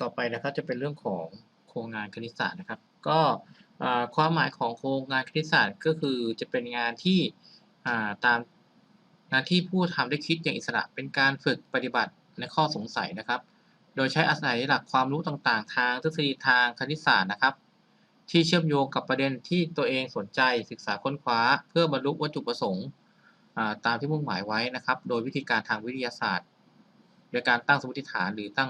ต่อไปนะครับจะเป็นเรื่องของโครงงานคณิตศาสตร์นะครับ ก็ความหมายของโครงงานคณิตศาสตร์ก็คือจะเป็นงานที่ตามงานที่ผู้ทำได้คิดอย่างอิสระ เป็นการฝึกปฏิบัติในข้อสงสัยนะครับ โดยใช้อาศัยหลักความรู้ต่างๆ ทางทฤษฎีทางคณิตศาสตร์นะครับ ที่เชื่อมโยงกับประเด็นที่ตัวเองสนใจศึกษาค้นคว้า เพื่อบรรลุวัตถุประสงค์ตามที่มุ่งหมายไว้นะครับ โดยวิธีการทางวิทยาศาสตร์ โดยการตั้งสมมติฐานหรือตั้ง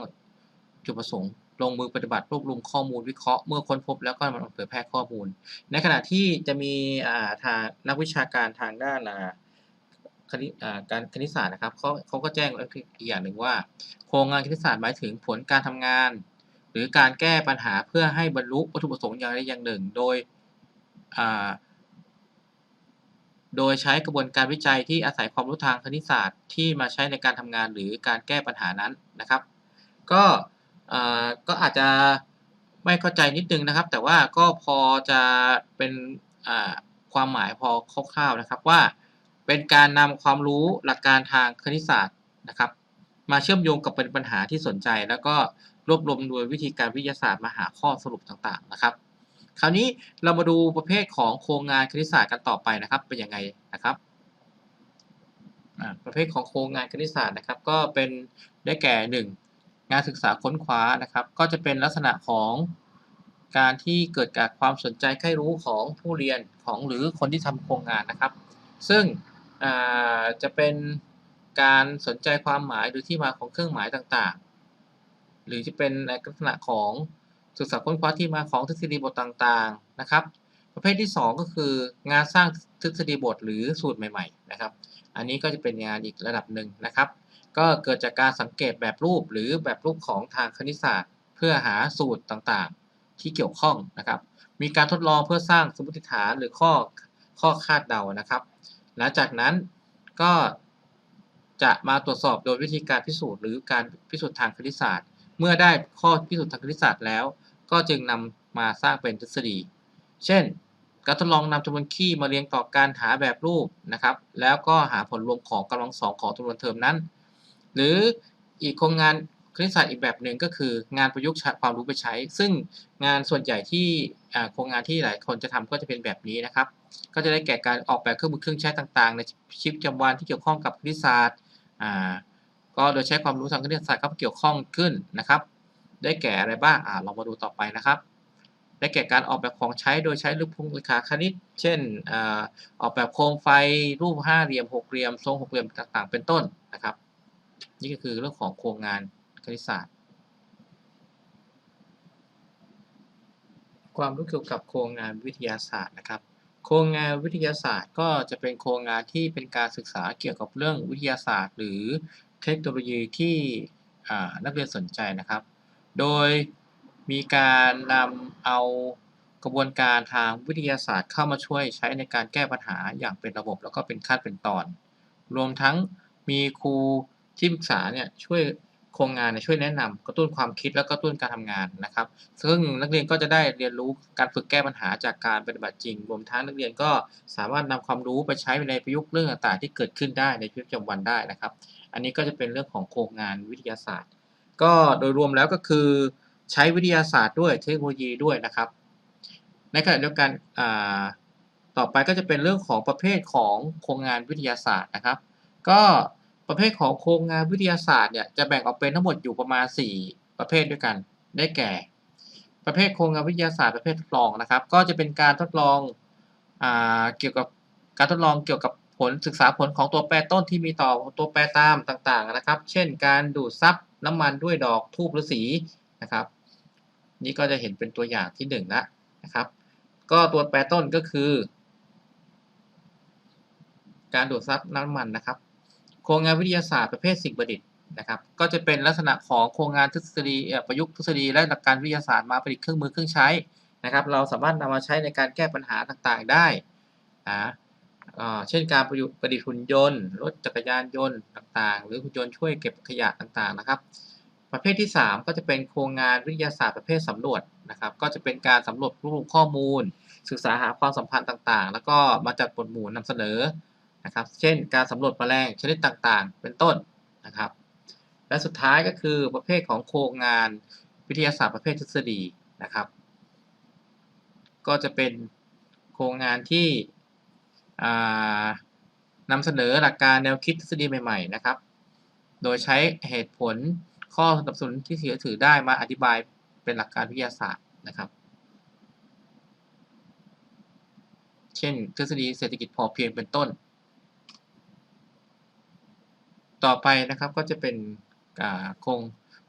จุดประสงค์ ลงมือปฏิบัติรวบรวมข้อมูลวิเคราะห์เมื่อค้นพบแล้วก็มาเผยแพร่ข้อมูล ในขณะที่จะมีทางนักวิชาการทางด้านคณิตการคณิตศาสตร์นะครับเขาเขาก็แจ้งอีกอย่างหนึ่งว่า โครงงานคณิตศาสตร์หมายถึงผลการทำงาน หรือการแก้ปัญหาเพื่อให้บรรลุวัตถุประสงค์อย่างใดอย่างหนึ่ง โดยโดยใช้กระบวนการวิจัยที่อาศัยความรู้ทางคณิตศาสตร์ที่มาใช้ในการทำงานหรือการแก้ปัญหานั้นนะครับ ก็ ก็อาจจะไม่เข้าใจนิดนึงนะครับ แต่ว่าก็พอจะเป็นความหมายพอคร่าวๆนะครับว่า เป็นการนำความรู้หลักการทางคณิตศาสตร์นะครับ มาเชื่อมโยงกับเป็นปัญหาที่สนใจ แล้วก็รวบรวมโดยวิธีการวิทยาศาสตร์มาหาข้อสรุปต่างๆนะครับ คราวนี้เรามาดูประเภทของโครงงานคณิตศาสตร์กันต่อไปนะครับ เป็นยังไงนะครับประเภทของโครงงานคณิตศาสตร์นะครับ ก็เป็นได้แก่หนึ่ งานศึกษาค้นคว้านะครับ ก็จะเป็นลักษณะของการที่เกิดจากความสนใจใคร่รู้ของผู้เรียนของหรือคนที่ทำโครงงานนะครับ ซึ่งจะเป็นการสนใจความหมายหรือที่มาของเครื่องหมายต่างๆ หรือจะเป็นในลักษณะของศึกษาค้นคว้าที่มาของทฤษฎีบทต่างๆนะครับ ประเภทที่ 2 ก็คืองานสร้างทฤษฎีบทหรือสูตรใหม่ ๆ นะครับ อันนี้ก็จะเป็นงานอีกระดับหนึ่งนะครับ ก็เกิดจากการสังเกตแบบรูปหรือแบบรูปของทางคณิตศาสตร์ เพื่อหาสูตรต่างๆ ที่เกี่ยวข้องนะครับ มีการทดลองเพื่อสร้างสมมติฐานหรือข้อข้อคาดเดานะครับ หลังจากนั้นก็จะมาตรวจสอบโดยวิธีการพิสูจน์หรือการพิสูจน์ทางคณิตศาสตร์ เมื่อได้ข้อพิสูจน์ทางคณิตศาสตร์แล้ว ก็จึงนำมาสร้างเป็นทฤษฎี เช่น การทดลองนำจำนวนคี่มาเรียงต่อการหาแบบรูปนะครับ แล้วก็หาผลรวมของกำลังสองของจำนวนเทอมนั้น หรืออีกโครงงานคณิตศาสตร์อีกแบบหนึ่งก็คืองานประยุกต์ความรู้ไปใช้ ซึ่งงานส่วนใหญ่ที่โครงงานที่หลายคนจะทำก็จะเป็นแบบนี้นะครับ ก็จะได้แก่การออกแบบเครื่องมือเครื่องใช้ต่างๆ ในชีวิตประจำวันที่เกี่ยวข้องกับคณิตศาสตร์ก็โดยใช้ความรู้ทางคณิตศาสตร์เข้ามาเกี่ยวข้องขึ้นนะครับ ได้แก่อะไรบ้างอ่าเรามาดูต่อไปนะครับ ได้แก่การออกแบบของใช้โดยใช้รูปพงเลขาคณิต เช่นอออกแบบโคมไฟรูปห้าเหลี่ยมหกเหลี่ยมทรงหกเหลี่ยมต่างๆ เป็นต้นนะครับ นี่ก็คือเรื่องของโครงงานคณิตศาสตร์ ความรู้เกี่ยวกับโครงงานวิทยาศาสตร์นะครับ โครงงานวิทยาศาสตร์ก็จะเป็นโครงงานที่เป็นการศึกษาเกี่ยวกับเรื่องวิทยาศาสตร์ หรือเทคโนโลยีที่นักเรียนสนใจนะครับ โดยมีการนำเอากระบวนการทางวิทยาศาสตร์เข้ามาช่วยใช้ในการแก้ปัญหาอย่างเป็นระบบแล้วก็เป็นขั้นเป็นตอน รวมทั้งมีครู ที่ปรึกษาเนี่ยช่วยโครงงานเนี่ยช่วยแนะนำกระตุ้นความคิดแล้วก็กระตุ้นการทำงานนะครับ ซึ่งนักเรียนก็จะได้เรียนรู้การฝึกแก้ปัญหาจากการปฏิบัติจริง รวมทั้งนักเรียนก็สามารถนำความรู้ไปใช้ในประยุกต์เรื่องต่างๆที่เกิดขึ้นได้ในชีวิตประจำวันได้นะครับ อันนี้ก็จะเป็นเรื่องของโครงงานวิทยาศาสตร์ ก็โดยรวมแล้วก็คือใช้วิทยาศาสตร์ด้วยเทคโนโลยีด้วยนะครับ ในขณะเดียวกันต่อไปก็จะเป็นเรื่องของประเภทของโครงงานวิทยาศาสตร์นะครับ ก็ ประเภทของโครงงานวิทยาศาสตร์เนี่ยจะแบ่งออกเป็นทั้งหมดอยู่ประมาณ 4 ประเภทด้วยกัน ได้แก่ ประเภทโครงงานวิทยาศาสตร์ประเภททดลองนะครับ ก็จะเป็นการทดลองอเกี่ยวกับการทดลองเกี่ยวกับผลศึกษาผลของตัวแปรต้นที่มีต่อตัวแปรตามต่างๆนะครับ เช่น การดูดซับน้ำมันด้วยดอกทูบหรือสีนะครับ นี่ก็จะเห็นเป็นตัวอย่างที่1นละนะครับ ก็ตัวแปรต้นก็คือ การดูดซับน้ำมันนะครับ โครงงานวิทยาศาสตร์ประเภทสิ่งประดิษฐ์นะครับ ก็จะเป็นลักษณะของโครงงานทฤษฎีประยุกต์ทฤษฎีและหลักการวิทยาศาสตร์มาผลิตเครื่องมือเครื่องใช้นะครับ เราสามารถนำมาใช้ในการแก้ปัญหาต่างๆได้อ่าอ่าเช่นการประยุกต์ประดิษฐ์หุ่นยนต์ รถจักรยานยนต์ต่างๆ หรือหุ่นยนต์ช่วยเก็บขยะต่างๆนะครับ ประเภทที่ 3 ก็จะเป็นโครงงานวิทยาศาสตร์ประเภทสำรวจนะครับ ก็จะเป็นการสำรวจรวบรวมข้อมูล ศึกษาหาความสัมพันธ์ต่างๆ แล้วก็มาจัดหมวดหมู่นำเสนอ นะครับ เช่น การสำรวจแมลงชนิดต่างๆ เป็นต้นนะครับ และสุดท้ายก็คือประเภทของโครงงานวิทยาศาสตร์ประเภททฤษฎีนะครับ ก็จะเป็นโครงงานที่นำเสนอหลักการแนวคิดทฤษฎีใหม่ๆนะครับ โดยใช้เหตุผลข้อสนับสนุนที่เชื่อถือได้มาอธิบายเป็นหลักการวิทยาศาสตร์นะครับ เช่น ทฤษฎีเศรษฐกิจพอเพียงเป็นต้น ต่อไปนะครับก็จะเป็นโครง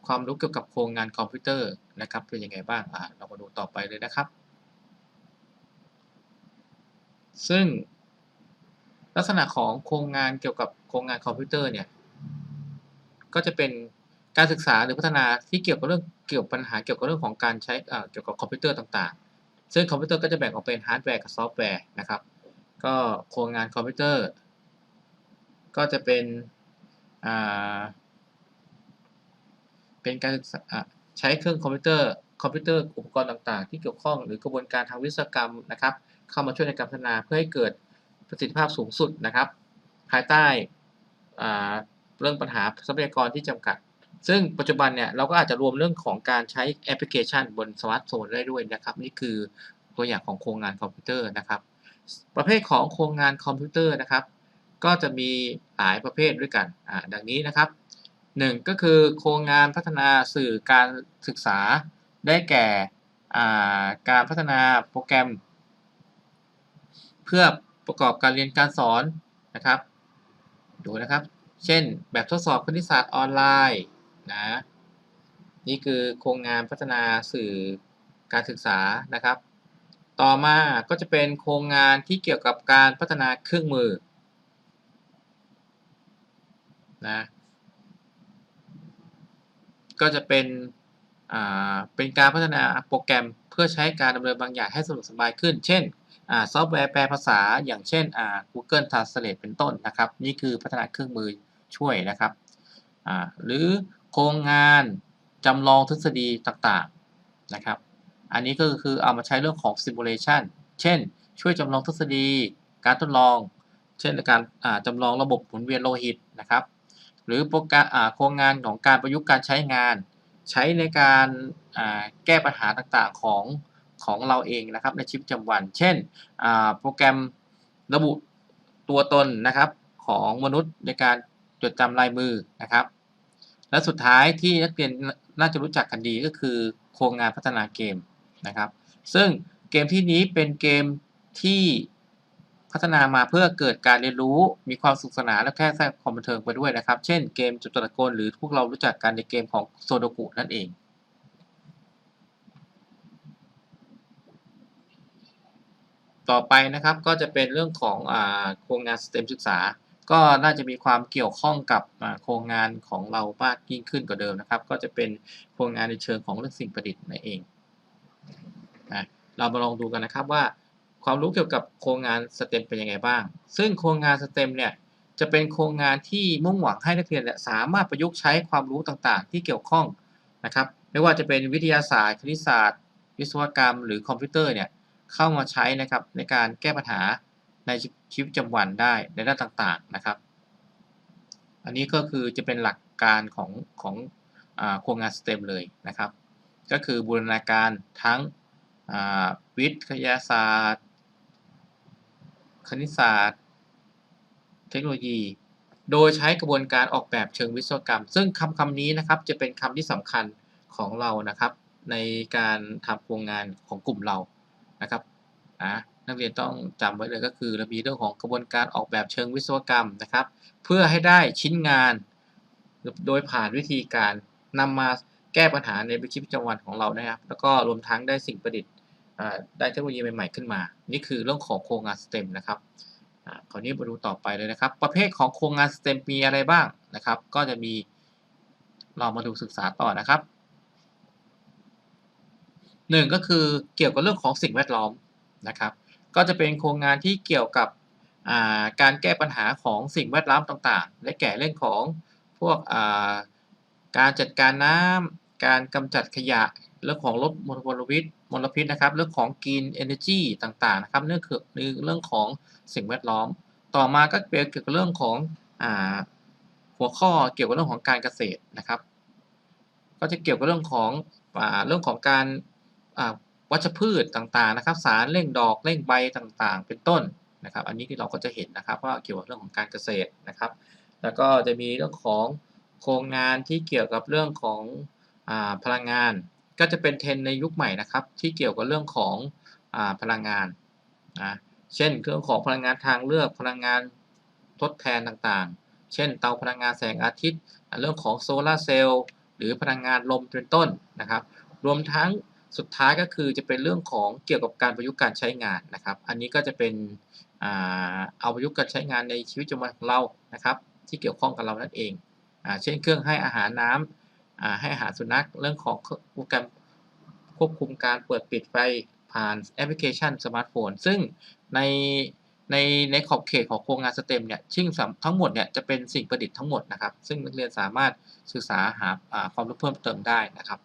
ความรู้เกี่ยวกับโครงงานคอมพิวเตอร์นะครับเป็นยังไงบ้างเรามาดูต่อไปเลยนะครับ ซึ่งลักษณะของโครงงานเกี่ยวกับโครงงานคอมพิวเตอร์เนี่ยก็จะเป็นการศึกษาหรือพัฒนาที่เกี่ยวกับเรื่องเกี่ยวกับปัญหาเกี่ยวกับเรื่องของการใช้เกี่ยวกับคอมพิวเตอร์ต่างๆ ซึ่งคอมพิวเตอร์ก็จะแบ่งออกเป็นฮาร์ดแวร์กับซอฟต์แวร์นะครับ ก็โครงงานคอมพิวเตอร์ ก็จะเป็น เป็นการใช้เครื่องคอมพิวเตอร์คอมพิวเตอร์อุปกรณ์ต่าง ๆ ที่เกี่ยวข้องหรือกระบวนการทางวิศวกรรมนะครับ เข้ามาช่วยในการพัฒนาเพื่อให้เกิดประสิทธิภาพสูงสุดนะครับ ภายใต้เรื่องปัญหาทรัพยากรที่จำกัด ซึ่งปัจจุบันเนี่ยเราก็อาจจะรวมเรื่องของการใช้แอปพลิเคชันบนสมาร์ทโฟนได้ด้วยนะครับ นี่คือตัวอย่างของโครงงานคอมพิวเตอร์นะครับ ประเภทของโครงงานคอมพิวเตอร์นะครับ ก็จะมีหลายประเภทด้วยกันดังนี้นะครับหนึ่งก็คือโครงงานพัฒนาสื่อการศึกษาได้แก่การพัฒนาโปรแกรม เพื่อประกอบการเรียนการสอนนะครับดูนะครับ เช่นแบบทดสอบคณิตศาสตร์ออนไลน์นะนี่คือโครงงานพัฒนาสื่อการศึกษานะครับ ต่อมาก็จะเป็นโครงงานที่เกี่ยวกับการพัฒนาเครื่องมือ นะ ก็จะเป็นเป็นการพัฒนาโปรแกรมเพื่อใช้การดำเนินบางอย่างให้สะดวกสบายขึ้น เช่นซอฟต์แวร์แปลภาษาอย่างเช่น Google Translate เป็นต้นนะครับ นี่คือพัฒนาเครื่องมือช่วยนะครับ หรือโครงงานจำลองทฤษฎีต่างๆนะครับ อันนี้ก็คือเอามาใช้เรื่องของ simulation เช่น ช่วยจำลองทฤษฎี การทดลอง เช่นการจำลองระบบหมุนเวียนโลหิตนะครับ หรือโปรแกรมโครงงานของการประยุกต์การใช้งาน ใช้ในการแก้ปัญหาต่างๆของของเราเองนะครับในชีวิตประจำวัน เช่นโปรแกรมระบุตัวตนนะครับของมนุษย์ในการจดจำลายมือนะครับ และสุดท้ายที่นักเรียนน่าจะรู้จักกันดีก็คือโครงงานพัฒนาเกมนะครับ ซึ่งเกมที่นี้เป็นเกมที่ พัฒนามาเพื่อเกิดการเรียนรู้มีความสุขสนานและแค่แทรกความบันเทิงไปด้วยนะครับ เช่นเกมจุดตะโกนหรือพวกเรารู้จักกันในเกมของโซโดกุนั่นเองต่อไปนะครับก็จะเป็นเรื่องของโครงงานสเต็มศึกษา ก็น่าจะมีความเกี่ยวข้องกับโครงงานของเรามากยิ่งขึ้นกว่าเดิมนะครับ ก็จะเป็นโครงงานในเชิงของเรื่องสิ่งประดิษฐ์นั่นเองนะเรามาลองดูกันนะครับว่า ความรู้เกี่ยวกับโครงงานสเต็มเป็นยังไงบ้าง ซึ่งโครงงานสเต็มเนี่ยจะเป็นโครงงานที่มุ่งหวังให้นักเรียนสามารถประยุกต์ใช้ความรู้ต่างๆ ที่เกี่ยวข้องนะครับ ไม่ว่าจะเป็นวิทยาศาสตร์ คณิตศาสตร์ วิศวกรรม หรือคอมพิวเตอร์เนี่ยเข้ามาใช้นะครับในการแก้ปัญหาในชีวิตประจำวันได้ในด้านต่างๆนะครับ อันนี้ก็คือจะเป็นหลักการของของโครงงานสเต็มเลยนะครับ ก็คือบูรณาการทั้งวิทยาศาสตร์ คณิตศาสตร์ เทคโนโลยี โดยใช้กระบวนการออกแบบเชิงวิศวกรรม ซึ่งคำคำนี้นะครับจะเป็นคำที่สำคัญของเรานะครับ ในการทำโครงงานของกลุ่มเรานะครับนะนักเรียนต้องจำไว้เลยก็คือเรามีเรื่องของกระบวนการออกแบบเชิงวิศวกรรมนะครับ เพื่อให้ได้ชิ้นงาน โดยผ่านวิธีการนำมาแก้ปัญหาในชีวิตประจำวันของเรานะครับ แล้วก็รวมทั้งได้สิ่งประดิษฐ์ ได้เทคโนโลยีใหม่ๆขึ้นมา นี่คือเรื่องของโครงงานสเต็มนะครับคราวนี้มาดูต่อไปเลยนะครับ ประเภทของโครงงานสเต็มมีอะไรบ้างนะครับ ก็จะมีเรามาดูศึกษาต่อนะครับหนึ่งก็คือเกี่ยวกับเรื่องของสิ่งแวดล้อมนะครับ ก็จะเป็นโครงงานที่เกี่ยวกับการแก้ปัญหาของสิ่งแวดล้อมต่างๆ และแก่เรื่องของพวกการจัดการน้ำการกำจัดขยะ เรื่องของลดมลพิษ มลพิษนะครับ เรื่องของ green energy ต่างๆนะครับเรื่องคือเรื่องของสิ่งแวดล้อม ต่อมาก็เกี่ยวกับเรื่องของอหัวข้อเกี่ยวกับเรื่องของการเกษตรนะครับ ก็จะเกี่ยวกับเรื่องของอ่าเรื่องของการอ่าวัชพืชต่างๆนะครับ สารเร่งดอกเร่งใบต่างๆ เป็นต้นนะครับ อันนี้ที่เราก็จะเห็นนะครับว่าเกี่ยวกับเรื่องของการเกษตรนะครับ แล้วก็จะมีเรื่องของโครงงานที่เกี่ยวกับเรื่องของอพลังงาน ก็จะเป็นเทรนในยุคใหม่นะครับ ที่เกี่ยวกับเรื่องของอพลังงานนะเช่นเรื่องของพลังงานทางเลือกพลังงานทดแทนต่างๆ เช่น เตาพลังงานแสงอาทิตย์ เรื่องของโซลาร์เซลล์หรือพลังงานลมเป็นต้นนะครับ รวมทั้งสุดท้ายก็คือจะเป็นเรื่องของเกี่ยวกับการประยุกต์การใช้งานนะครับ อันนี้ก็จะเป็นเอาประยุกต์การใช้งานในชีวิตประจำวันของเรานะครับ ที่เกี่ยวข้องกับเรานั่นเองอเช่นเครื่องให้อาหารน้ำอ่า ให้อาหารสุนัขเรื่องของโปรแกรมควบคุมการเปิดปิดไฟผ่านแอปพลิเคชันสมาร์ทโฟน ซึ่งในในในขอบเขตของโครงงานสเต็มเนี่ยซึ่งทั้งหมดเนี่ยจะเป็นสิ่งประดิษฐ์ทั้งหมดนะครับ ซึ่งนักเรียนสามารถศึกษาหาความรู้เพิ่มเติมได้นะครับ